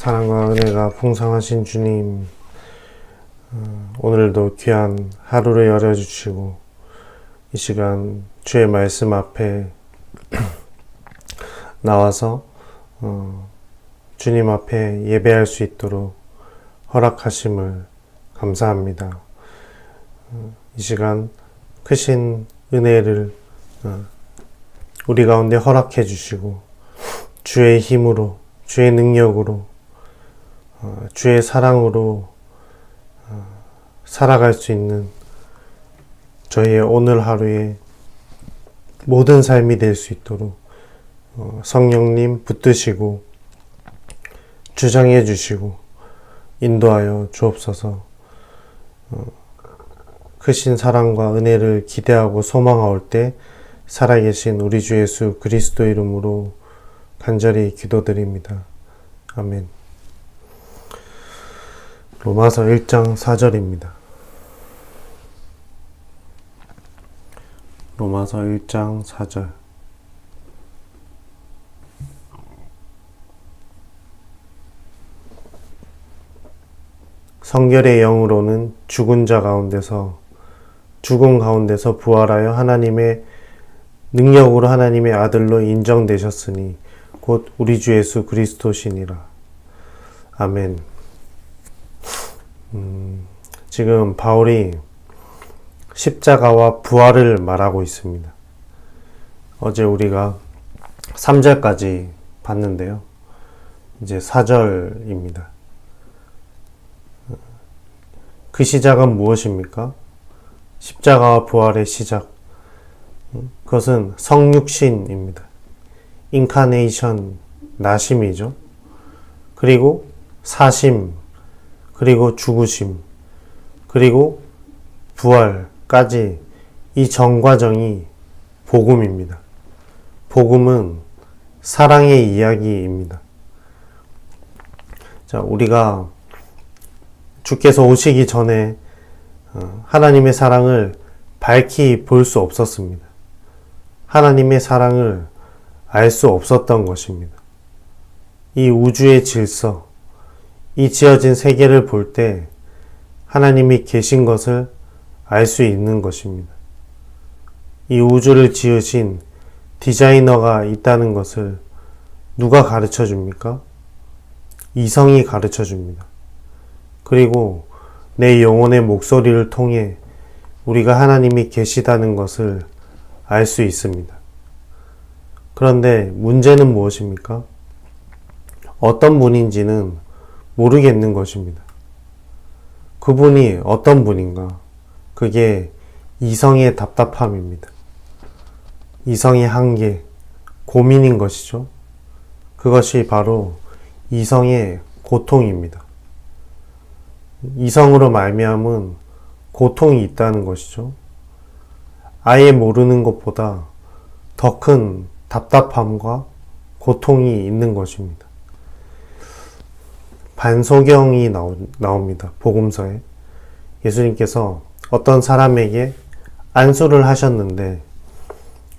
사랑과 은혜가 풍성하신 주님, 어, 오늘도 귀한 하루를 열어주시고, 이 시간 주의 말씀 앞에 나와서 어, 주님 앞에 예배할 수 있도록 허락하심을 감사합니다. 어, 이 시간 크신 은혜를 어, 우리 가운데 허락해 주시고 주의 힘으로 주의 능력으로 어, 주의 사랑으로 어, 살아갈 수 있는 저희의 오늘 하루의 모든 삶이 될 수 있도록 어, 성령님 붙드시고 주장해 주시고 인도하여 주옵소서. 어, 크신 사랑과 은혜를 기대하고 소망하올 때 살아계신 우리 주 예수 그리스도 이름으로 간절히 기도드립니다. 아멘. 로마서 1장 4절입니다. 로마서 1장 4절. 성결의 영으로는 죽은 자 가운데서 죽은 가운데서 부활하여 하나님의 능력으로 하나님의 아들로 인정되셨으니 곧 우리 주 예수 그리스도시니라. 아멘. 음, 지금 바울이 십자가와 부활을 말하고 있습니다. 어제 우리가 3절까지 봤는데요. 이제 4절입니다. 그 시작은 무엇입니까? 십자가와 부활의 시작. 그것은 성육신입니다. 인카네이션, 나심이죠. 그리고 사심, 그리고 죽으심, 그리고 부활까지 이 전 과정이 복음입니다. 복음은 사랑의 이야기입니다. 자, 우리가 주께서 오시기 전에 어, 하나님의 사랑을 밝히 볼 수 없었습니다. 하나님의 사랑을 알 수 없었던 것입니다. 이 우주의 질서, 이 지어진 세계를 볼 때 하나님이 계신 것을 알 수 있는 것입니다. 이 우주를 지으신 디자이너가 있다는 것을 누가 가르쳐 줍니까? 이성이 가르쳐 줍니다. 그리고 내 영혼의 목소리를 통해 우리가 하나님이 계시다는 것을 알 수 있습니다. 그런데 문제는 무엇입니까? 어떤 분인지는 모르겠는 것입니다. 그분이 어떤 분인가? 그게 이성의 답답함입니다. 이성의 한계, 고민인 것이죠. 그것이 바로 이성의 고통입니다. 이성으로 말미암은 고통이 있다는 것이죠. 아예 모르는 것보다 더 큰 답답함과 고통이 있는 것입니다. 반소경이 나옵니다. 복음서에. 예수님께서 어떤 사람에게 안수를 하셨는데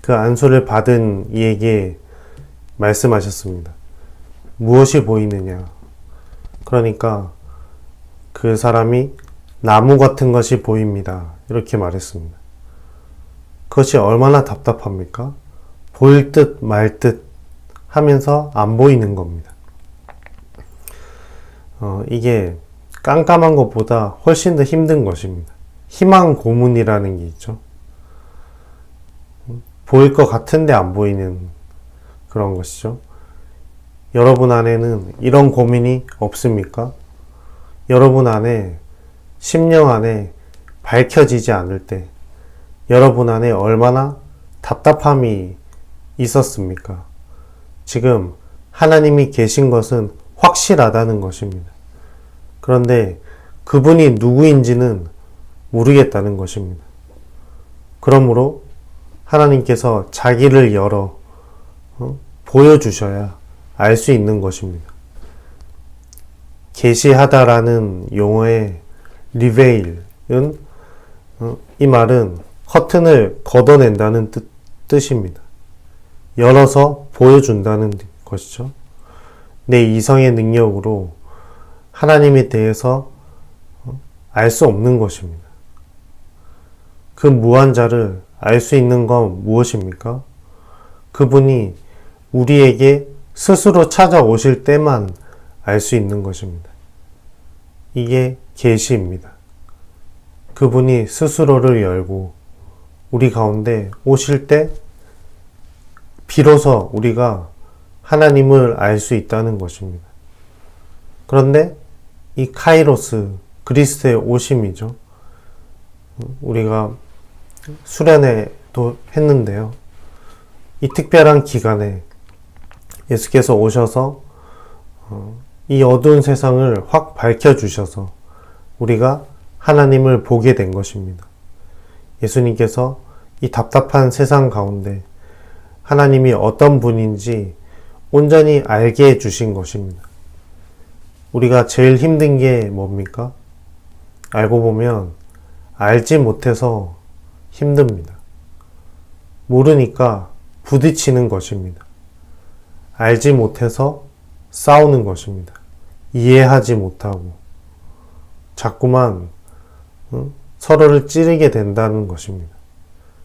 그 안수를 받은 이에게 말씀하셨습니다. 무엇이 보이느냐? 그러니까 그 사람이 나무 같은 것이 보입니다. 이렇게 말했습니다. 그것이 얼마나 답답합니까? 보일 듯 말 듯 하면서 안 보이는 겁니다. 어, 이게 깜깜한 것보다 훨씬 더 힘든 것입니다. 희망 고문이라는 게 있죠. 보일 것 같은데 안 보이는 그런 것이죠. 여러분 안에는 이런 고민이 없습니까? 여러분 안에 심령 안에 밝혀지지 않을 때 여러분 안에 얼마나 답답함이 있었습니까? 지금 하나님이 계신 것은 확실하다는 것입니다. 그런데 그분이 누구인지는 모르겠다는 것입니다. 그러므로 하나님께서 자기를 열어 어? 보여주셔야 알 수 있는 것입니다. 계시하다라는 용어의 리베일은 어, 이 말은 커튼을 걷어낸다는 뜻, 뜻입니다. 열어서 보여준다는 것이죠. 내 이성의 능력으로 하나님에 대해서 알 수 없는 것입니다. 그 무한자를 알 수 있는 건 무엇입니까? 그분이 우리에게 스스로 찾아오실 때만 알 수 있는 것입니다. 이게 계시입니다. 그분이 스스로를 열고 우리 가운데 오실 때 비로소 우리가 하나님을 알 수 있다는 것입니다. 그런데 이 카이로스 그리스도의 오심이죠. 우리가 수련회도 했는데요. 이 특별한 기간에 예수께서 오셔서 어, 이 어두운 세상을 확 밝혀주셔서 우리가 하나님을 보게 된 것입니다. 예수님께서 이 답답한 세상 가운데 하나님이 어떤 분인지 온전히 알게 해주신 것입니다. 우리가 제일 힘든 게 뭡니까? 알고 보면 알지 못해서 힘듭니다. 모르니까 부딪히는 것입니다. 알지 못해서 싸우는 것입니다. 이해하지 못하고 자꾸만 응? 서로를 찌르게 된다는 것입니다.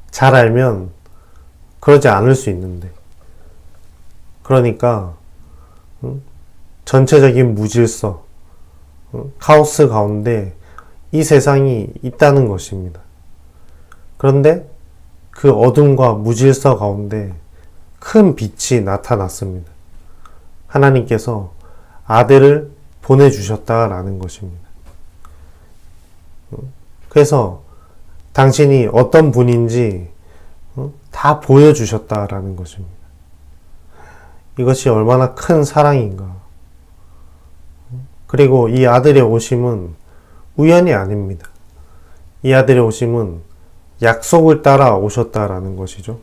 잘 알면 그러지 않을 수 있는데 그러니까 응? 전체적인 무질서, 응? 카오스 가운데 이 세상이 있다는 것입니다. 그런데 그 어둠과 무질서 가운데 큰 빛이 나타났습니다. 하나님께서 아들을 보내주셨다라는 것입니다. 그래서 당신이 어떤 분인지 다 보여주셨다라는 것입니다. 이것이 얼마나 큰 사랑인가. 그리고 이 아들의 오심은 우연이 아닙니다. 이 아들의 오심은 약속을 따라 오셨다라는 것이죠.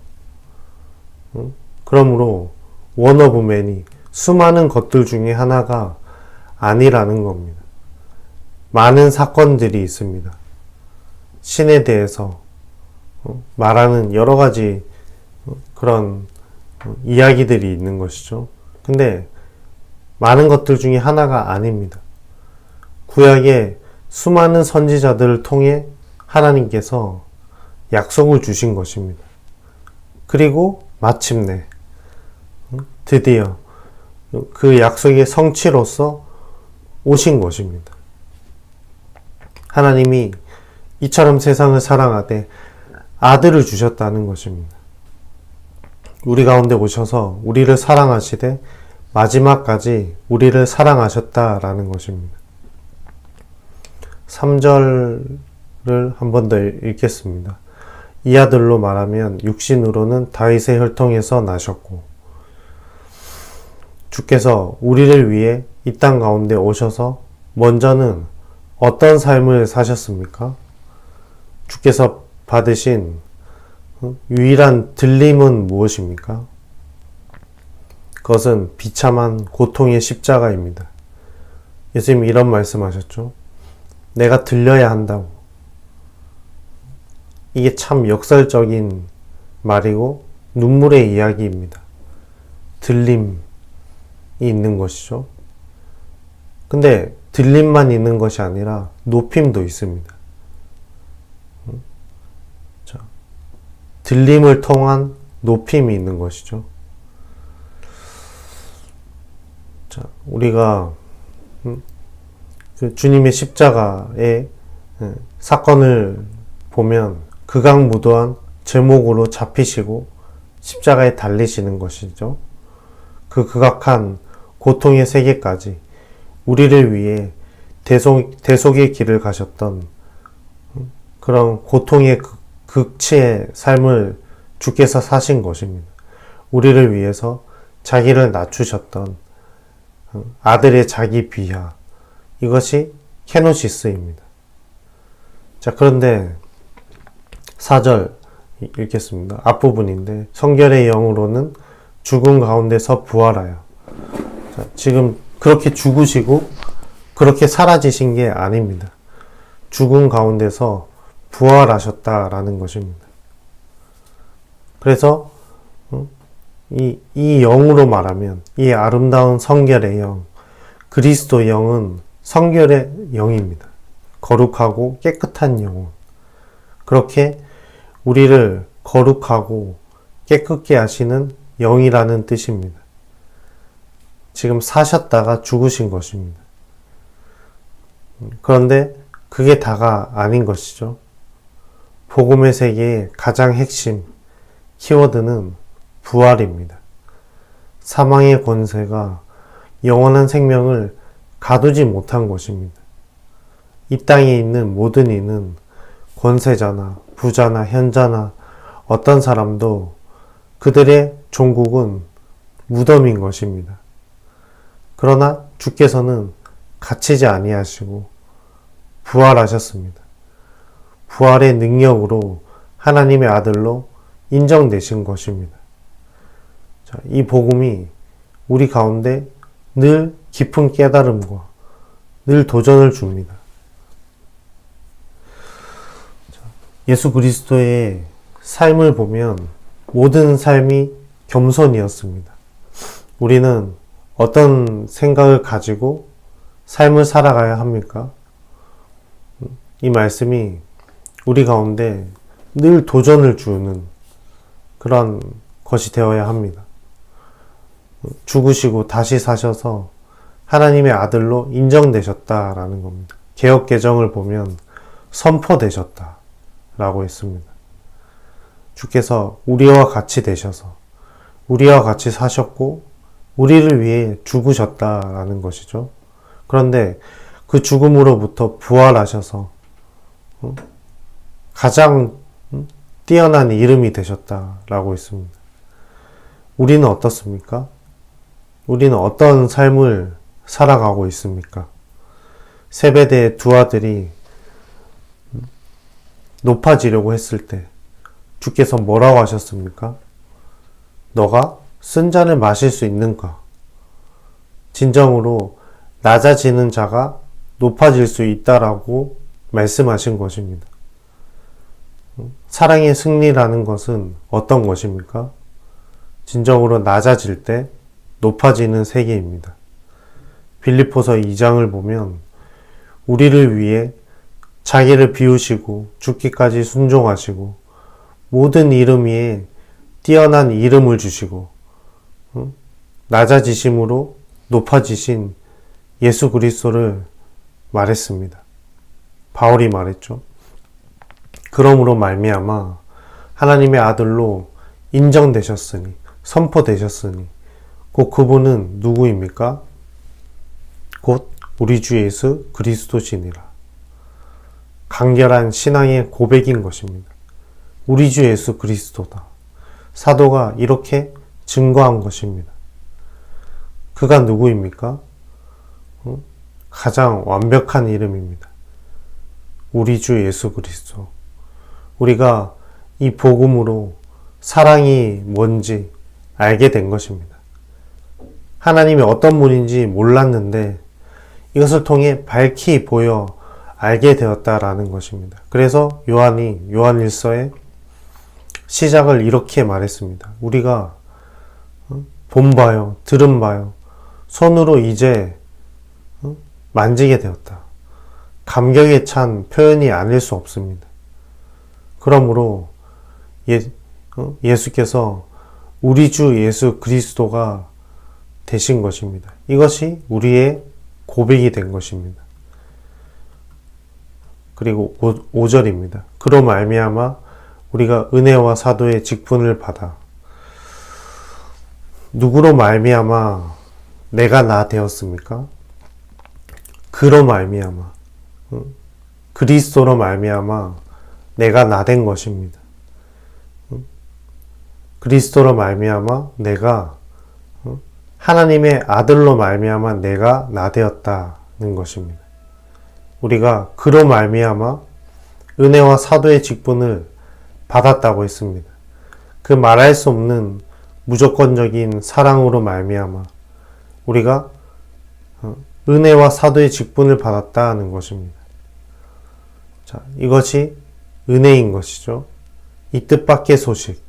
그러므로 원어브맨이 수많은 것들 중에 하나가 아니라는 겁니다. 많은 사건들이 있습니다. 신에 대해서 어, 말하는 여러 가지 어, 그런 어, 이야기들이 있는 것이죠. 근데 많은 것들 중에 하나가 아닙니다. 구약의 수많은 선지자들을 통해 하나님께서 약속을 주신 것입니다. 그리고 마침내 드디어 그 약속의 성취로서 오신 것입니다. 하나님이 이처럼 세상을 사랑하되 아들을 주셨다는 것입니다. 우리 가운데 오셔서 우리를 사랑하시되 마지막까지 우리를 사랑하셨다라는 것입니다. 3절을 한 번 더 읽겠습니다. 이 아들로 말하면 육신으로는 다윗의 혈통에서 나셨고 주께서 우리를 위해 이 땅 가운데 오셔서 먼저는 어떤 삶을 사셨습니까? 주께서 받으신 유일한 들림은 무엇입니까? 그것은 비참한 고통의 십자가입니다. 예수님이 이런 말씀하셨죠. 내가 들려야 한다고. 이게 참 역설적인 말이고 눈물의 이야기입니다. 들림이 있는 것이죠. 근데 들림만 있는 것이 아니라 높임도 있습니다. 자, 들림을 통한 높임이 있는 것이죠. 자, 우리가 음, 그 주님의 십자가의 예, 사건을 보면 극악무도한 제목으로 잡히시고 십자가에 달리시는 것이죠. 그 극악한 고통의 세계까지 우리를 위해 대속, 대속의 길을 가셨던 그런 고통의 극치의 삶을 주께서 사신 것입니다. 우리를 위해서 자기를 낮추셨던 아들의 자기 비하. 이것이 케노시스입니다. 자, 그런데 4절 읽겠습니다. 앞부분인데 성결의 영으로는 죽음 가운데서 부활하여 자, 지금 그렇게 죽으시고 그렇게 사라지신 게 아닙니다. 죽음 가운데서 부활하셨다라는 것입니다. 그래서 이, 이 영으로 말하면 이 아름다운 성결의 영, 그리스도 영은 성결의 영입니다. 거룩하고 깨끗한 영혼. 그렇게 우리를 거룩하고 깨끗게 하시는 영이라는 뜻입니다. 지금 사셨다가 죽으신 것입니다. 그런데 그게 다가 아닌 것이죠. 복음의 세계의 가장 핵심 키워드는 부활입니다. 사망의 권세가 영원한 생명을 가두지 못한 것입니다. 이 땅에 있는 모든 이는 권세자나 부자나 현자나 어떤 사람도 그들의 종국은 무덤인 것입니다. 그러나 주께서는 갇히지 아니하시고 부활하셨습니다. 부활의 능력으로 하나님의 아들로 인정되신 것입니다. 자, 이 복음이 우리 가운데 늘 깊은 깨달음과 늘 도전을 줍니다. 자, 예수 그리스도의 삶을 보면 모든 삶이 겸손이었습니다. 우리는 어떤 생각을 가지고 삶을 살아가야 합니까? 이 말씀이 우리 가운데 늘 도전을 주는 그런 것이 되어야 합니다. 죽으시고 다시 사셔서 하나님의 아들로 인정되셨다라는 겁니다. 개혁 개정을 보면 선포되셨다라고 했습니다. 주께서 우리와 같이 되셔서 우리와 같이 사셨고 우리를 위해 죽으셨다라는 것이죠. 그런데 그 죽음으로부터 부활하셔서 어? 가장 음, 뛰어난 이름이 되셨다라고 했습니다. 우리는 어떻습니까? 우리는 어떤 삶을 살아가고 있습니까? 세배대의 두 아들이 높아지려고 했을 때 주께서 뭐라고 하셨습니까? 너가 쓴 잔을 마실 수 있는가? 진정으로 낮아지는 자가 높아질 수 있다라고 말씀하신 것입니다. 사랑의 승리라는 것은 어떤 것입니까? 진정으로 낮아질 때 높아지는 세계입니다. 빌리포서 2장을 보면 우리를 위해 자기를 비우시고 죽기까지 순종하시고 모든 이름 위에 뛰어난 이름을 주시고 낮아지심으로 높아지신 예수 그리스도를 말했습니다. 바울이 말했죠. 그러므로 말미암아 하나님의 아들로 인정되셨으니 선포되셨으니 곧 그분은 누구입니까? 곧 우리 주 예수 그리스도시니라. 간결한 신앙의 고백인 것입니다. 우리 주 예수 그리스도다. 사도가 이렇게 증거한 것입니다. 그가 누구입니까? 가장 완벽한 이름입니다. 우리 주 예수 그리스도. 우리가 이 복음으로 사랑이 뭔지 알게 된 것입니다. 하나님이 어떤 분인지 몰랐는데 이것을 통해 밝히 보여 알게 되었다라는 것입니다. 그래서 요한이 요한일서에 시작을 이렇게 말했습니다. 우리가 어, 본 바요, 들은 바요, 손으로 이제 어, 만지게 되었다. 감격에 찬 표현이 아닐 수 없습니다. 그러므로 예, 어, 예수께서 우리 주 예수 그리스도가 되신 것입니다. 이것이 우리의 고백이 된 것입니다. 그리고 5, 절입니다 그로 말미암아 우리가 은혜와 사도의 직분을 받아 누구로 말미암아 내가 나 되었습니까? 그로 말미암아 그리스도로 말미암아 내가 나 된 것입니다. 그리스도로 말미암아 내가 하나님의 아들로 말미암아 내가 나 되었다는 것입니다. 우리가 그로 말미암아 은혜와 사도의 직분을 받았다고 했습니다. 그 말할 수 없는 무조건적인 사랑으로 말미암아 우리가 어, 은혜와 사도의 직분을 받았다는 것입니다. 자, 이것이 은혜인 것이죠. 이 뜻밖의 소식.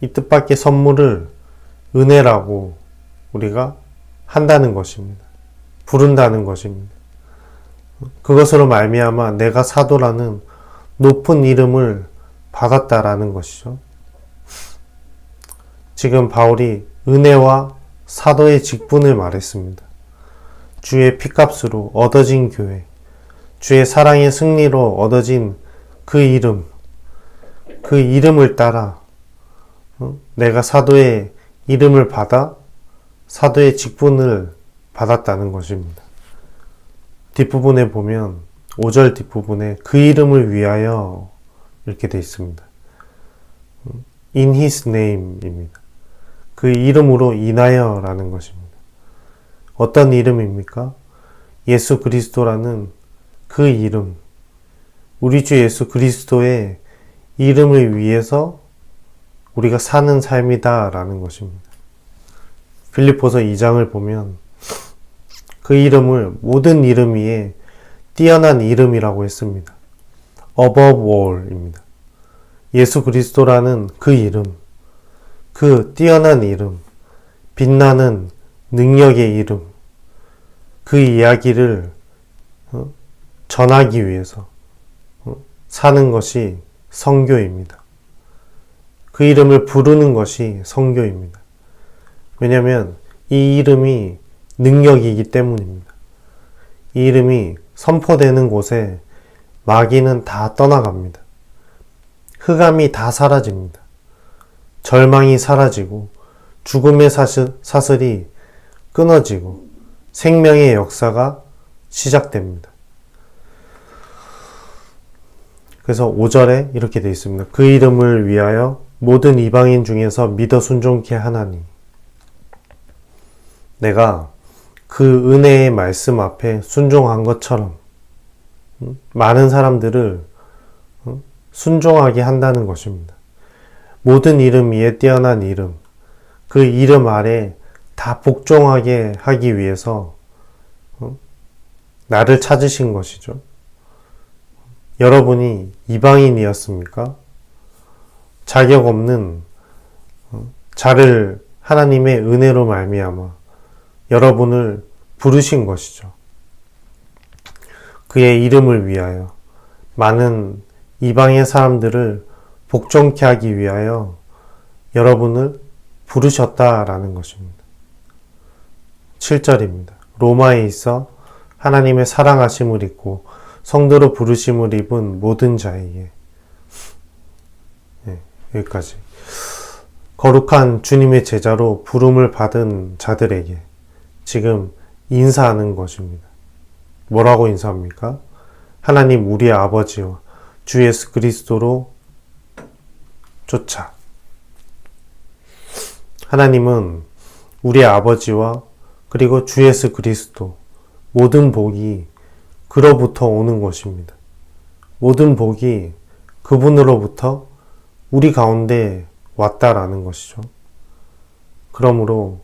이 뜻밖의 선물을 은혜라고 우리가 한다는 것입니다. 부른다는 것입니다. 그것으로 말미암아 내가 사도라는 높은 이름을 받았다라는 것이죠. 지금 바울이 은혜와 사도의 직분을 말했습니다. 주의 피값으로 얻어진 교회, 주의 사랑의 승리로 얻어진 그 이름, 그 이름을 따라 어? 내가 사도의 이름을 받아 사도의 직분을 받았다는 것입니다. 뒷부분에 보면 5절 뒷부분에 그 이름을 위하여 이렇게 되어 있습니다. In his name입니다. 그 이름으로 인하여라는 것입니다. 어떤 이름입니까? 예수 그리스도라는 그 이름. 우리 주 예수 그리스도의 이름을 위해서 우리가 사는 삶이다 라는 것입니다. 빌립보서 2장을 보면 그 이름을 모든 이름 위에 뛰어난 이름이라고 했습니다. above all입니다. 예수 그리스도라는 그 이름, 그 뛰어난 이름, 빛나는 능력의 이름, 그 이야기를 어, 전하기 위해서 어, 사는 것이 성교입니다. 그 이름을 부르는 것이 성교입니다. 왜냐하면 이 이름이 능력이기 때문입니다. 이 이름이 선포되는 곳에 마귀는 다 떠나갑니다. 흑암이 다 사라집니다. 절망이 사라지고 죽음의 사슬, 사슬이 끊어지고 생명의 역사가 시작됩니다. 그래서 5절에 이렇게 되어 있습니다. 그 이름을 위하여 모든 이방인 중에서 믿어 순종케 하나니 내가 그 은혜의 말씀 앞에 순종한 것처럼 음, 많은 사람들을 음, 순종하게 한다는 것입니다. 모든 이름 위에 뛰어난 이름, 그 이름 아래 다 복종하게 하기 위해서 음, 나를 찾으신 것이죠. 여러분이 이방인이었습니까? 자격 없는 자를 하나님의 은혜로 말미암아 여러분을 부르신 것이죠. 그의 이름을 위하여 많은 이방의 사람들을 복종케 하기 위하여 여러분을 부르셨다라는 것입니다. 7절입니다. 로마에 있어 하나님의 사랑하심을 입고 성도로 부르심을 입은 모든 자에게 네, 여기까지 거룩한 주님의 제자로 부름을 받은 자들에게 지금 인사하는 것입니다. 뭐라고 인사합니까? 하나님 우리의 아버지와 주 예수 그리스도로 쫓아. 하나님은 우리의 아버지와 그리고 주 예수 그리스도 모든 복이 그로부터 오는 것입니다. 모든 복이 그분으로부터 우리 가운데 왔다라는 것이죠. 그러므로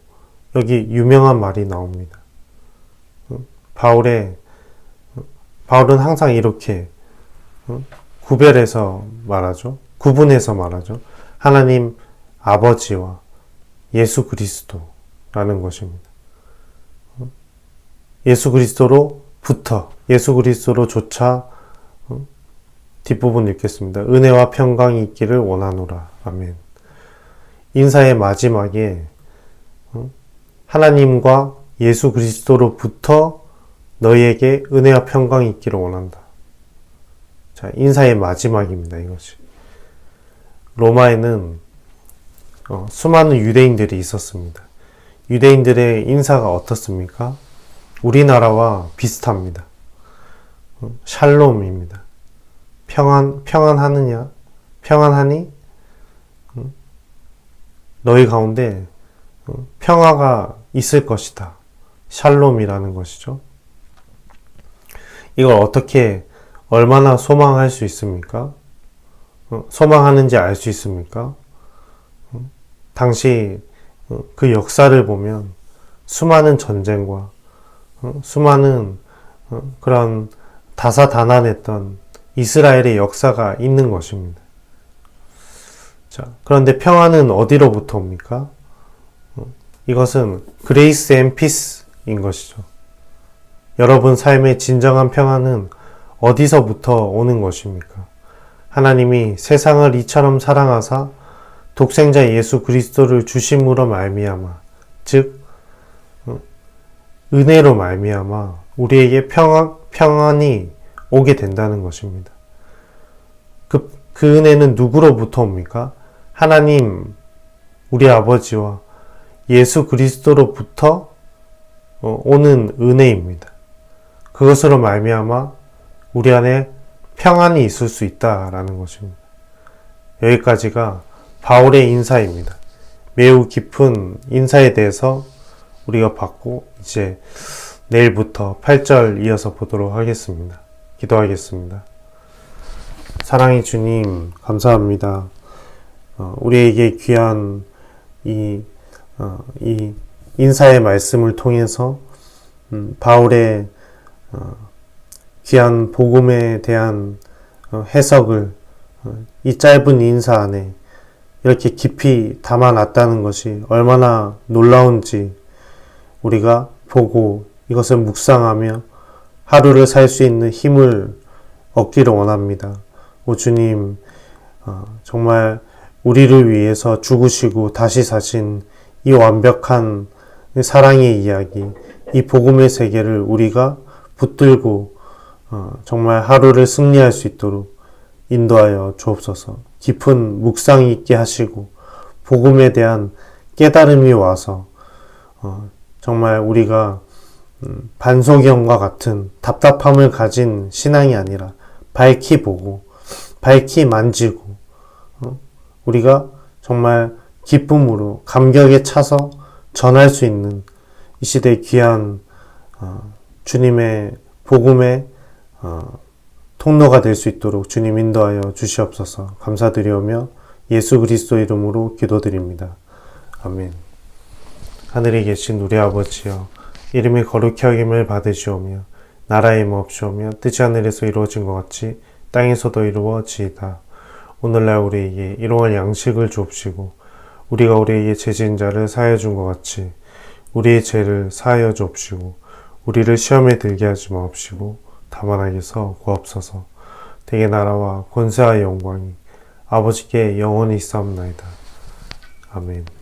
여기 유명한 말이 나옵니다. 바울의 바울은 항상 이렇게 구별해서 말하죠. 구분해서 말하죠. 하나님 아버지와 예수 그리스도라는 것입니다. 예수 그리스도로부터 예수 그리스도로 조차 뒷부분 읽겠습니다. 은혜와 평강이 있기를 원하노라. 아멘. 인사의 마지막에 하나님과 예수 그리스도로부터 너희에게 은혜와 평강이 있기를 원한다. 자, 인사의 마지막입니다. 이것이. 로마에는 어, 수많은 유대인들이 있었습니다. 유대인들의 인사가 어떻습니까? 우리나라와 비슷합니다. 어, 샬롬입니다. 평안, 평안하느냐? 평안하니? 어, 너희 가운데 어, 평화가 있을 것이다. 샬롬이라는 것이죠. 이걸 어떻게 얼마나 소망할 수 있습니까? 어, 소망하는지 알 수 있습니까? 어, 당시 그 역사를 보면 수많은 전쟁과 수많은 그런 다사다난했던 이스라엘의 역사가 있는 것입니다. 자, 그런데 평안은 어디로부터 옵니까? 어, 이것은 그레이스 앤 피스인 것이죠. 여러분 삶의 진정한 평안은 어디서부터 오는 것입니까? 하나님이 세상을 이처럼 사랑하사 독생자 예수 그리스도를 주심으로 말미암아 즉 어, 은혜로 말미암아 우리에게 평안, 평안이 오게 된다는 것입니다. 그, 그 은혜는 누구로부터 옵니까? 하나님, 우리 아버지와 예수 그리스도로부터 어, 오는 은혜입니다. 그것으로 말미암아 우리 안에 평안이 있을 수 있다라는 것입니다. 여기까지가 바울의 인사입니다. 매우 깊은 인사에 대해서 우리가 받고 이제 내일부터 8절 이어서 보도록 하겠습니다. 기도하겠습니다. 사랑의 주님, 감사합니다. 어, 우리에게 귀한 이, 어, 이 인사의 말씀을 통해서 음, 바울의 어, 귀한 복음에 대한 어, 해석을 어, 이 짧은 인사 안에 이렇게 깊이 담아놨다는 것이 얼마나 놀라운지 우리가 보고 이것을 묵상하며 하루를 살 수 있는 힘을 얻기를 원합니다. 오 주님, 어, 정말 우리를 위해서 죽으시고 다시 사신 이 완벽한 사랑의 이야기, 이 복음의 세계를 우리가 붙들고 어, 정말 하루를 승리할 수 있도록 인도하여 주옵소서. 깊은 묵상이 있게 하시고 복음에 대한 깨달음이 와서 어, 정말 우리가 음, 반소경과 같은 답답함을 가진 신앙이 아니라 밝히 보고 밝히 만지고 어, 우리가 정말 기쁨으로 감격에 차서 전할 수 있는 이 시대 귀한 어, 주님의 복음의 어, 통로가 될 수 있도록 주님 인도하여 주시옵소서 감사드리오며 예수 그리스도 이름으로 기도드립니다. 아멘. 하늘에 계신 우리 아버지여 이름이 거룩히 여김을 받으시오며 나라의 몹시오며 뜻이 하늘에서 이루어진 것 같이 땅에서도 이루어지이다. 오늘날 우리에게 일용할 양식을 주옵시고 우리가 우리에게 죄진 자를 사하여 준 것 같이 우리의 죄를 사하여 주옵시고 우리를 시험에 들게 하지 마옵시고 다만 하게서 구옵소서 대개 나라와 권세와 영광이 아버지께 영원히 있사옵나이다. 아멘